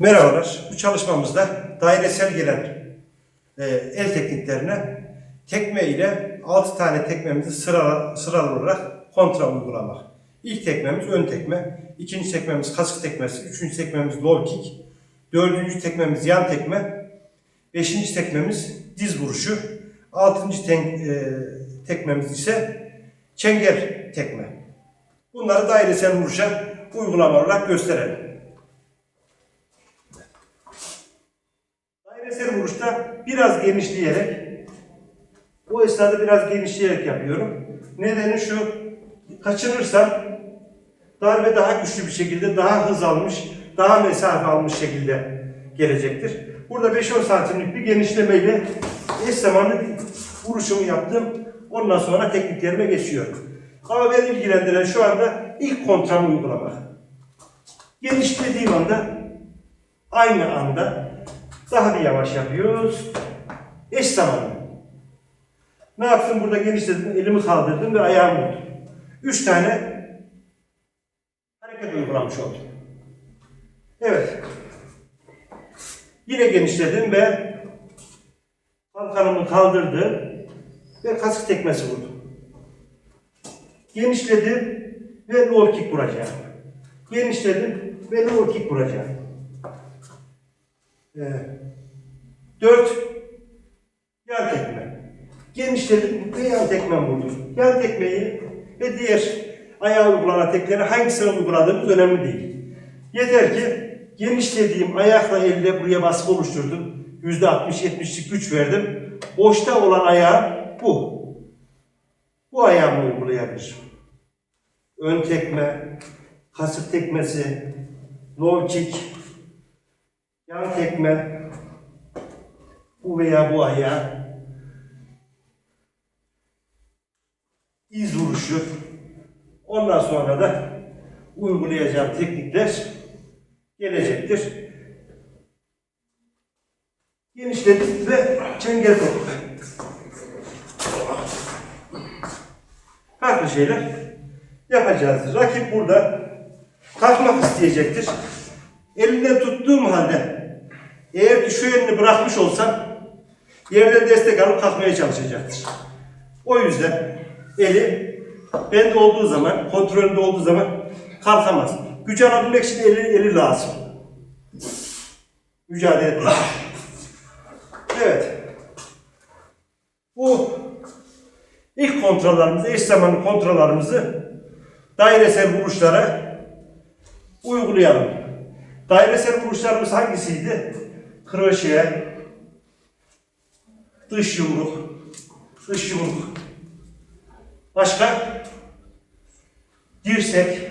Merhabalar. Bu çalışmamızda dairesel gelen e, el tekniklerine tekme ile 6 tane tekmemizi sıra, sıralı olarak kontra uygulamak. İlk tekmemiz ön tekme, ikinci tekmemiz kasık tekmesi, üçüncü tekmemiz low kick, dördüncü tekmemiz yan tekme, beşinci tekmemiz diz vuruşu, altıncı tek- e, tekmemiz ise çengel tekme. Bunları dairesel vuruşa uygulama olarak gösterelim. Dairesel vuruşta biraz genişleyerek, o esnada biraz genişleyerek yapıyorum. Nedeni şu, kaçırırsam darbe daha güçlü bir şekilde, daha hız almış, daha mesafe almış şekilde gelecektir. Burada 5-10 santimlik bir genişlemeyle eş zamanlı vuruşumu yaptım. Ondan sonra tekniklerime geçiyorum. Ama beni ilgilendiren şu anda ilk kontramı uygulamak. Genişlediğim anda aynı anda daha bir yavaş yapıyoruz. Eş zamanlı. Ne yaptım burada genişledim, elimi kaldırdım ve ayağımı vurdum. Üç tane hareket uygulamış oldum. Evet. Yine genişledim ve kalkanımı kaldırdım ve kasık tekmesi vurdum. Genişledim ve low kick vuracağım. Genişledim ve low kick vuracağım. Ee, dört yan tekme. Genişledim ve yan tekme vurdum. Yan tekmeyi ve diğer ayağa uygulanan tekmeleri hangisine uyguladığımız önemli değil. Yeter ki genişlediğim ayakla elle buraya baskı oluşturdum. Yüzde 60-70'lik güç verdim. Boşta olan ayağım bu. Bu ayağımı uygulayabilirim. Ön tekme, kasık tekmesi, low kick, yan tekme, bu veya bu ayağı, iz vuruşu, ondan sonra da uygulayacağım teknikler gelecektir. Genişledik ve çengel toplu. Farklı şeyler yapacağız. Rakip burada kalkmak isteyecektir. Elinden tuttuğum halde eğer şu elini bırakmış olsam yerden destek alıp kalkmaya çalışacaktır. O yüzden eli bende olduğu zaman, kontrolünde olduğu zaman kalkamaz. Güç alabilmek için eli, eli lazım. Mücadele etmek. Evet. Bu ilk kontrollerimizi, eş zamanlı kontrollerimizi dairesel vuruşlara uygulayalım. Dairesel vuruşlarımız hangisiydi? Kroşe, dış yumruk, dış yumruk. Başka? Dirsek.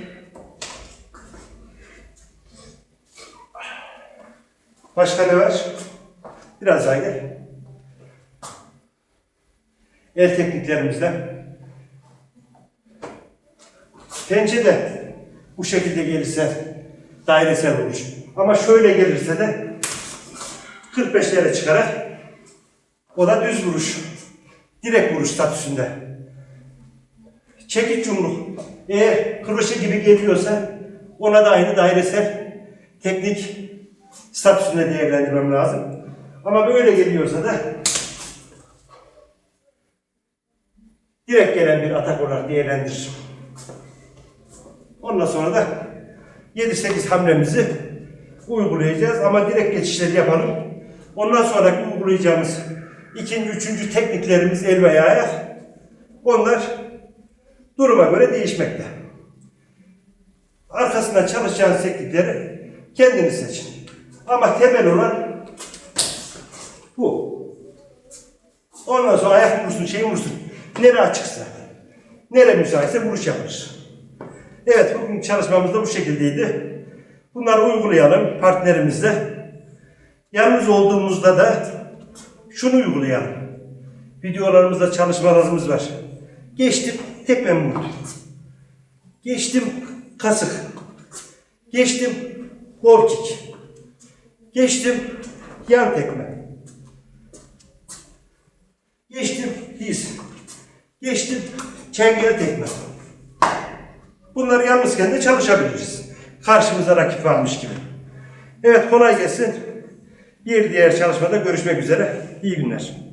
Başka ne var? Biraz daha gel. El tekniklerimizden. Pençe de bu şekilde gelirse dairesel vuruş. Ama şöyle gelirse de 45'lere çıkarak o da düz vuruş. Direkt vuruş statüsünde. Çekiç yumruk. Eğer kroşe gibi geliyorsa ona da aynı dairesel teknik statüsünde değerlendirmem lazım. Ama böyle geliyorsa da direkt gelen bir atak olarak değerlendiririm. Ondan sonra da 7-8 hamlemizi uygulayacağız ama direkt geçişleri yapalım. Ondan sonraki uygulayacağımız ikinci, üçüncü tekniklerimiz el ve ayak. Onlar duruma göre değişmekte. Arkasından çalışacağınız teknikleri kendiniz seçin. Ama temel olan bu. Ondan sonra ayak vurursun, şey vurursun. Nere açıksa, nere müsaitse vuruş yapılır. Evet, bugün çalışmamız da bu şekildeydi. Bunları uygulayalım partnerimizle. Yalnız olduğumuzda da şunu uygulayalım. Videolarımızda çalışmalarımız var. Geçtim, tekmem vurdum. Geçtim, kasık. Geçtim, gol. Geçtim, yan tekme. Geçtim, diz. Geçtim, çengel tekme. Bunları yalnızken de çalışabiliriz. Karşımıza rakip varmış gibi. Evet kolay gelsin. Bir diğer çalışmada görüşmek üzere. İyi günler.